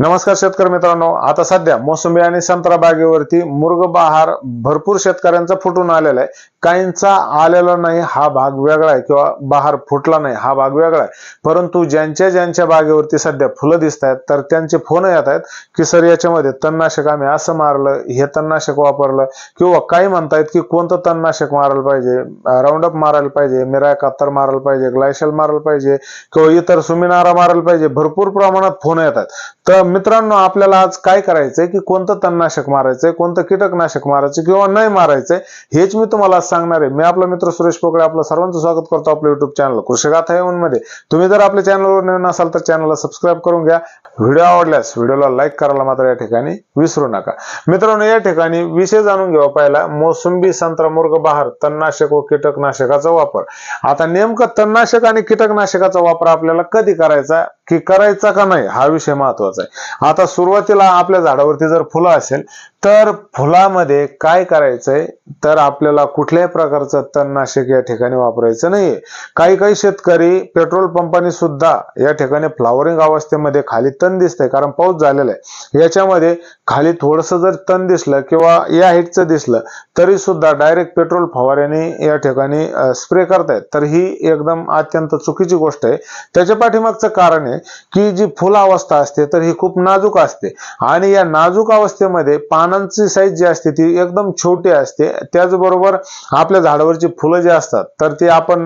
नमस्कार शेतकरी मित्रांनो. आता सध्या मोसंबी आणि संत्रा बागेवरती मुर्ग बहार भरपूर शेतकऱ्यांचा फुटून आलेला आहे. काहींचा आलेला नाही हा भाग वेगळा आहे किंवा बहार फुटला नाही हा भाग वेगळा आहे. परंतु ज्यांच्या ज्यांच्या बागेवरती सध्या फुलं दिसत आहेत तर त्यांचे फोन येत आहेत की सर याच्यामध्ये तणनाशक आम्ही असं मारलं हे तणनाशक वापरलं. किंवा काही म्हणतायत की कोणतं तणनाशक मारायला पाहिजे? राऊंडअप मारायला पाहिजे मिराय कातर मारायला पाहिजे ग्लायशल मारायला पाहिजे किंवा इतर सुमिनारा मारायला पाहिजे? भरपूर प्रमाणात फोन येतात तर मित्रांनो आपल्याला आज काय करायचंय की कोणतं तणनाशक मारायचंय कोणतं कीटकनाशक मारायचं किंवा नाही मारायचंय हेच मी तुम्हाला आज सांगणार आहे. मी आपला मित्र सुरेश पोकळे आपलं सर्वांचं स्वागत करतो आपल्या युट्यूब चॅनल कृषिगाथा येऊन मध्ये. तुम्ही जर आपल्या चॅनलवर नवीन असाल तर चॅनलला सबस्क्राईब करून घ्या. व्हिडिओ आवडल्यास व्हिडिओला लाईक करायला मात्र या ठिकाणी विसरू नका. मित्रांनो या ठिकाणी विषय जाणून घेऊ पहिला. मोसंबी संत्रा मुर्ग बहार तणनाशक व कीटकनाशकाचा वापर. आता नेमकं तणनाशक आणि कीटकनाशकाचा वापर आपल्याला कधी करायचा? की करायचा का नाही हा विषय महत्त्वाचा आहे. आता सुरुवातीला आपल्या झाडावरती जर फुलं असेल तर फुलामध्ये काय करायचंय? तर आपल्याला कुठल्याही प्रकारचं तणनाशक या ठिकाणी वापरायचं नाहीये. काही काही शेतकरी पेट्रोल पंपाने सुद्धा या ठिकाणी फ्लावरिंग अवस्थेमध्ये खाली तण दिसतंय कारण पाऊस झालेला आहे. याच्यामध्ये खाली थोडस जर तण दिसलं किंवा या हाईटचं दिसलं तरी सुद्धा डायरेक्ट पेट्रोल फवाऱ्याने या ठिकाणी स्प्रे करतायत. तर ही एकदम अत्यंत चुकीची गोष्ट आहे. त्याच्या पाठीमागचं कारण आहे की जी फुल अवस्था असते तर ही खूप नाजूक असते. आणि या नाजूक अवस्थेमध्ये पान पानांची साईज जी असते ती एकदम छोटी असते. त्याचबरोबर आपल्या झाडावरची फुलं जी असतात तर ती आपण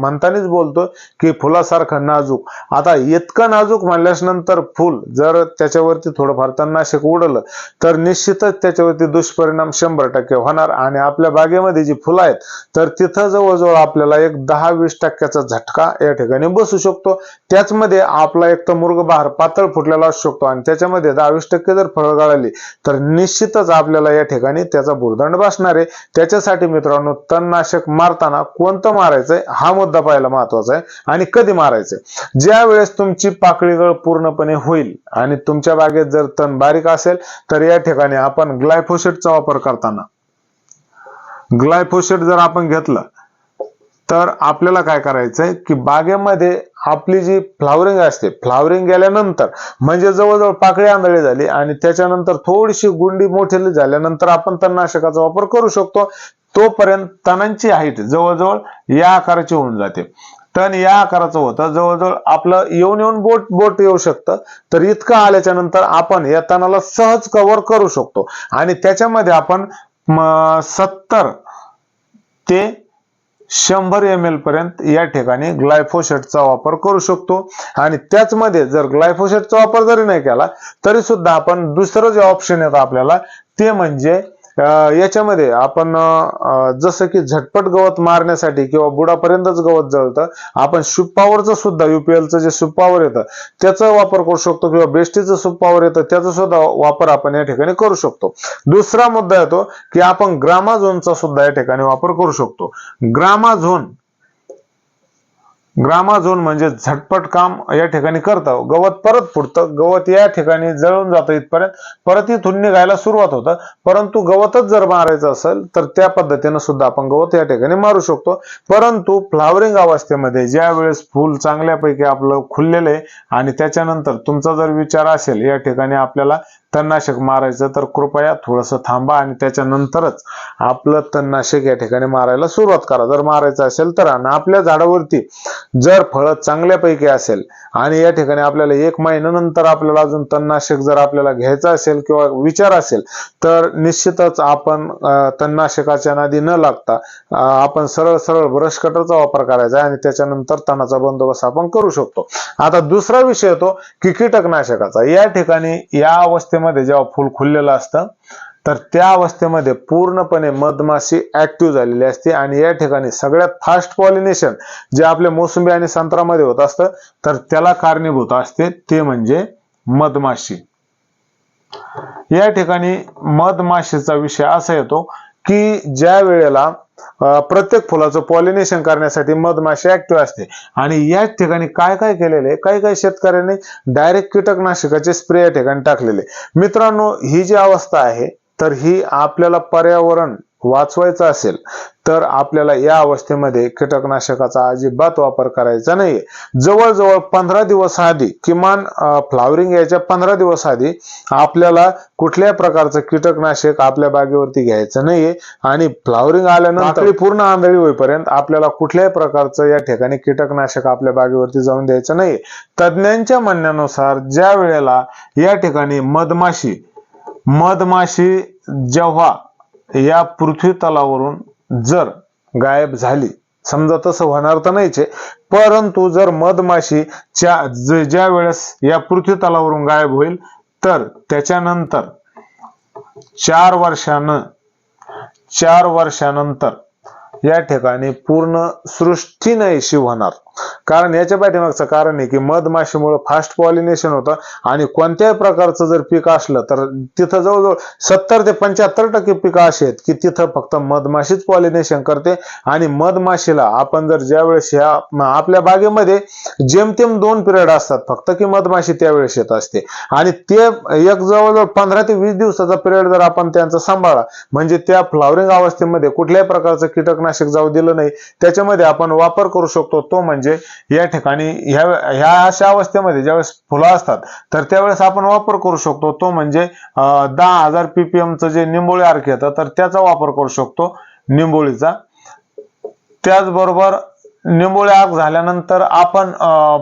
म्हणतानीच बोलतो की फुलासारखं नाजूक. आता इतकं नाजूक म्हणल्यास नंतर फुल जर त्याच्यावरती थोडंफार तणनाशक उडलं तर निश्चितच त्याच्यावरती दुष्परिणाम शंभर टक्के होणार. आणि आपल्या बागेमध्ये जी फुलं आहेत तर तिथं जवळजवळ आपल्याला एक दहा वीस टक्क्याचा झटका या ठिकाणी बसू शकतो. त्याचमध्ये आपला एक तर मुर्ग बहार पातळ फुटलेला असू शकतो आणि त्याच्यामध्ये दहा वीस टक्के जर फळं गळाली तर निश्चित निश्चितच आपल्याला या ठिकाणी त्याचा भुर्दंड बसणार आहे. त्याच्यासाठी मित्रांनो तणनाशक मारताना कोणतं मारायचंय? हा मुद्दा पाहायला महत्त्वाचा आहे. आणि कधी मारायचंय? ज्या वेळेस तुमची पाकळीगळ पूर्णपणे होईल आणि तुमच्या बागेत जर तण बारीक असेल तर या ठिकाणी आपण ग्लायफोसेटचा वापर करताना ग्लायफोसेट जर आपण घेतलं तर आपल्याला काय करायचंय? की बागेमध्ये आपली जी फ्लावरिंग असते फ्लावरिंग गेल्यानंतर म्हणजे जवळजवळ पाकळी आंधळी झाली आणि त्याच्यानंतर थोडीशी गुंडी मोठी झाल्यानंतर आपण तणनाशकाचा वापर करू शकतो. तोपर्यंत तणांची हाईट जवळजवळ या आकाराची होऊन जाते. तण या आकाराचं होतं. जवळजवळ आपलं येऊन येऊन बोट बोट येऊ शकतं. तर इतकं आल्याच्यानंतर आपण या तणाला सहज कव्हर करू शकतो. आणि त्याच्यामध्ये आपण सत्तर ते शंभर एम एल पर्यंत या ठिकाणी ग्लायफोसेटचा वापर करू शकतो. आणि त्याचमध्ये जर ग्लायफोसेटचा वापर जरी नाही केला तरी सुद्धा आपण दुसरं जे ऑप्शन येतं आपल्याला ते म्हणजे याच्यामध्ये आपण जसं की झटपट गवत मारण्यासाठी किंवा बुडापर्यंतच गवत जळतं आपण सुपावरचं सुद्धा युपीएलचं जे सुपावर येतं त्याचा वापर करू शकतो किंवा बेस्टीचं सुपावर येतं त्याचा सुद्धा वापर आपण या ठिकाणी करू शकतो. दुसरा मुद्दा येतो की आपण ग्रामाझोनचा सुद्धा या ठिकाणी वापर करू शकतो. ग्रामाझोन ग्रामाझोन म्हणजे झटपट काम या ठिकाणी करतं. गवत परत फुटतं. गवत या ठिकाणी जळून जातं इथपर्यंत. परत इथून निघायला सुरुवात होतं. परंतु गवतच जर मारायचं असेल तर त्या पद्धतीनं सुद्धा आपण गवत या ठिकाणी मारू शकतो. परंतु फ्लावरिंग अवस्थेमध्ये ज्या वेळेस फुल चांगल्यापैकी आपलं खुललेलं आहे आणि त्याच्यानंतर तुमचा जर विचार असेल या ठिकाणी आपल्याला तणनाशक मारायचं तर कृपया थोडंसं थांबा आणि त्याच्यानंतरच आपलं तणनाशक या ठिकाणी मारायला सुरुवात करा. जर मारायचं असेल तर आणि आपल्या झाडावरती जर फळं चांगल्यापैकी असेल आणि या ठिकाणी आपल्याला एक महिन्यानंतर आपल्याला अजून तणनाशक जर आपल्याला घ्यायचा असेल किंवा विचार असेल तर निश्चितच आपण तणनाशकाच्या नादी न लागता आपण सरळ सरळ ब्रश कटरचा वापर करायचा आणि त्याच्यानंतर तणाचा बंदोबस्त आपण करू शकतो. आता दुसरा विषय येतो की कीटकनाशकाचा. या ठिकाणी या अवस्थेमध्ये जेव्हा फुल खुललेलं असतं तर त्या अवस्थेमध्ये पूर्णपणे मधमाशी ऍक्टिव्ह झालेली असते आणि या ठिकाणी सगळ्यात फास्ट पॉलिनेशन जे आपल्या मोसंबी आणि संत्रामध्ये होत असतं तर त्याला कारणीभूत असते ते म्हणजे मधमाशी. या ठिकाणी मधमाशीचा विषय असा येतो की ज्या वेळेला प्रत्येक फुलाचं पॉलिनेशन करण्यासाठी मधमाशी ऍक्टिव्ह असते आणि याच ठिकाणी काय काय केलेले काही काही शेतकऱ्यांनी डायरेक्ट कीटकनाशकाचे स्प्रे या ठिकाणी टाकलेले मित्रांनो ही जी अवस्था आहे तर ही आपल्याला पर्यावरण वाचवायचं असेल तर आपल्याला या अवस्थेमध्ये कीटकनाशकाचा अजिबात वापर करायचा नाहीये. जवळजवळ पंधरा दिवस आधी किमान फ्लावरिंग यायच्या पंधरा दिवस आधी आपल्याला कुठल्याही प्रकारचं कीटकनाशक आपल्या बागेवरती घ्यायचं नाहीये. आणि फ्लावरिंग आल्यानंतर पूर्ण आंधळी होईपर्यंत आपल्याला कुठल्याही प्रकारचं या ठिकाणी कीटकनाशक आपल्या बागेवरती जाऊन द्यायचं नाहीये. तज्ज्ञांच्या म्हणण्यानुसार ज्या वेळेला या ठिकाणी मधमाशी मधमाशी जेव्हा या पृथ्वी तलावरून जर गायब झाली समजा तसं होणार तर नाहीच आहे परंतु जर मधमाशी च्या ज- ज्या वेळेस या पृथ्वी तलावरून गायब होईल तर त्याच्यानंतर चार वर्षानं चार वर्षानंतर या ठिकाणी पूर्ण सृष्टी नाहीशी होणार. कारण याच्या पाठीमागचं कारण आहे की मधमाशीमुळे फास्ट पॉलिनेशन होतं आणि कोणत्याही प्रकारचं जर पीक असलं तर तिथं जवळजवळ सत्तर ते पंच्याहत्तर टक्के पिकं अशी आहेत की तिथं फक्त मधमाशीच पॉलिनेशन करते आणि मधमाशीला आपण जर ज्यावेळेस ह्या आपल्या बागेमध्ये जेमतेम दोन पिरियड असतात फक्त की मधमाशी त्यावेळेस येत असते. आणि ते एक जवळजवळ पंधरा ते वीस दिवसाचा पिरियड जर आपण त्यांचा सांभाळा म्हणजे त्या फ्लॉवरिंग अवस्थेमध्ये कुठल्याही प्रकारचं कीटकनाशक जाऊ दिलं नाही त्याच्यामध्ये आपण वापर करू शकतो तो म्हणजे या ठिकाणी ह्या ह्या अशा अवस्थेमध्ये ज्यावेळेस फुलं असतात तर त्यावेळेस आपण वापर करू शकतो तो म्हणजे दहा हजार पीपीएमचं जे निंबोळी अर्क येतं तर त्याचा वापर करू शकतो निंबोळीचा. त्याचबरोबर निंबोळी आग झाल्यानंतर आपण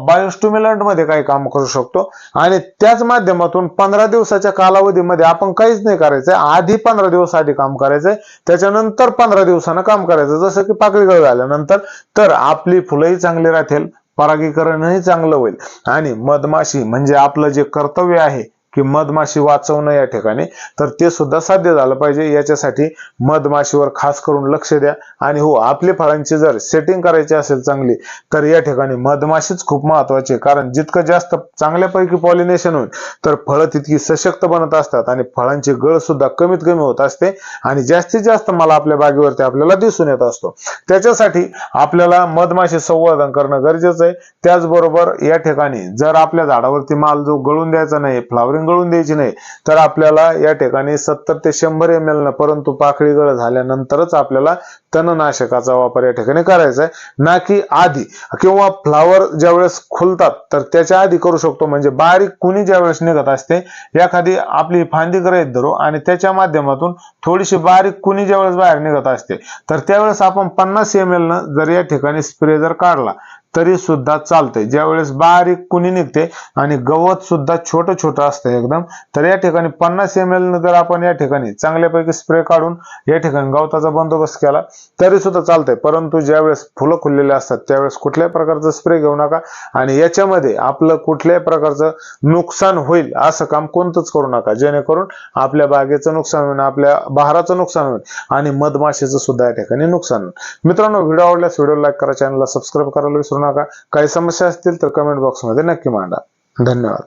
बायोस्टिम्युलंटमध्ये काही काम करू शकतो. आणि त्याच माध्यमातून पंधरा दिवसाच्या कालावधीमध्ये आपण काहीच नाही करायचंय. आधी पंधरा दिवस आधी काम करायचंय. त्याच्यानंतर पंधरा दिवसानं काम करायचं. जसं की पाकळी गळ झाल्यानंतर तर आपली फुलंही चांगली राहतील परागीकरणही चांगलं होईल. आणि मधमाशी म्हणजे आपलं जे कर्तव्य आहे की मधमाशी वाचवणं या ठिकाणी. तर ते सुद्धा साध्य झालं पाहिजे. याच्यासाठी मधमाशीवर खास करून लक्ष द्या. आणि हो आपली फळांची जर सेटिंग करायची असेल चांगली तर या ठिकाणी मधमाशीच खूप महत्वाची आहे. कारण जितकं जास्त चांगल्यापैकी पॉलिनेशन होईल तर फळं तितकी सशक्त बनत असतात आणि फळांची गळ सुद्धा कमीत कमी होत असते आणि जास्तीत जास्त मला आपल्या बागेवरती आपल्याला दिसून येत असतो. त्याच्यासाठी आपल्याला मधमाशी संवर्धन करणं गरजेचं आहे. त्याचबरोबर या ठिकाणी जर आपल्या झाडावरती माल जो गळून द्यायचा नाही फ्लावरिंग गळून द्यायची नाही. तर आपल्याला या ठिकाणी सत्तर ते शंभर एम एल न परंतु पाकळी गळ झाल्यानंतरच आपल्याला तणनाशकाचा वापर या ठिकाणी करायचा आहे. ना की आधी किंवा फ्लावर ज्यावेळेस खुलतात तर त्याच्या आधी करू शकतो. म्हणजे बारीक कुणी ज्यावेळेस निघत असते एखादी आपली फांदी गृहीत धरू आणि त्याच्या माध्यमातून थोडीशी बारीक कुणी ज्यावेळेस बाहेर निघत असते तर त्यावेळेस आपण पन्नास एम एल न जर या ठिकाणी स्प्रे जर काढला तरी सुद्धा चालतंय. ज्यावेळेस बारीक कुणी निघते आणि गवत सुद्धा छोटं छोटं असतं एकदम तर या ठिकाणी पन्नास एम एल जर आपण या ठिकाणी चांगल्यापैकी स्प्रे काढून या ठिकाणी गवताचा बंदोबस्त केला तरी सुद्धा चालतंय. परंतु ज्यावेळेस फुलं खुललेले असतात त्यावेळेस कुठल्याही प्रकारचं स्प्रे घेऊ नका आणि याच्यामध्ये आपलं कुठल्याही प्रकारचं नुकसान होईल असं काम कोणतंच करू नका. जेणेकरून आपल्या बागेचं नुकसान होईल आपल्या बहाराचं नुकसान होईल आणि मधमाशीचं सुद्धा या ठिकाणी नुकसान होईल. मित्रांनो व्हिडिओ आवडल्यास व्हिडिओ लाईक करा चॅनलला सबस्क्राईब करायला विसरू नका काही समस्या असतील तर कमेंट बॉक्समध्ये नक्की मांडा. धन्यवाद.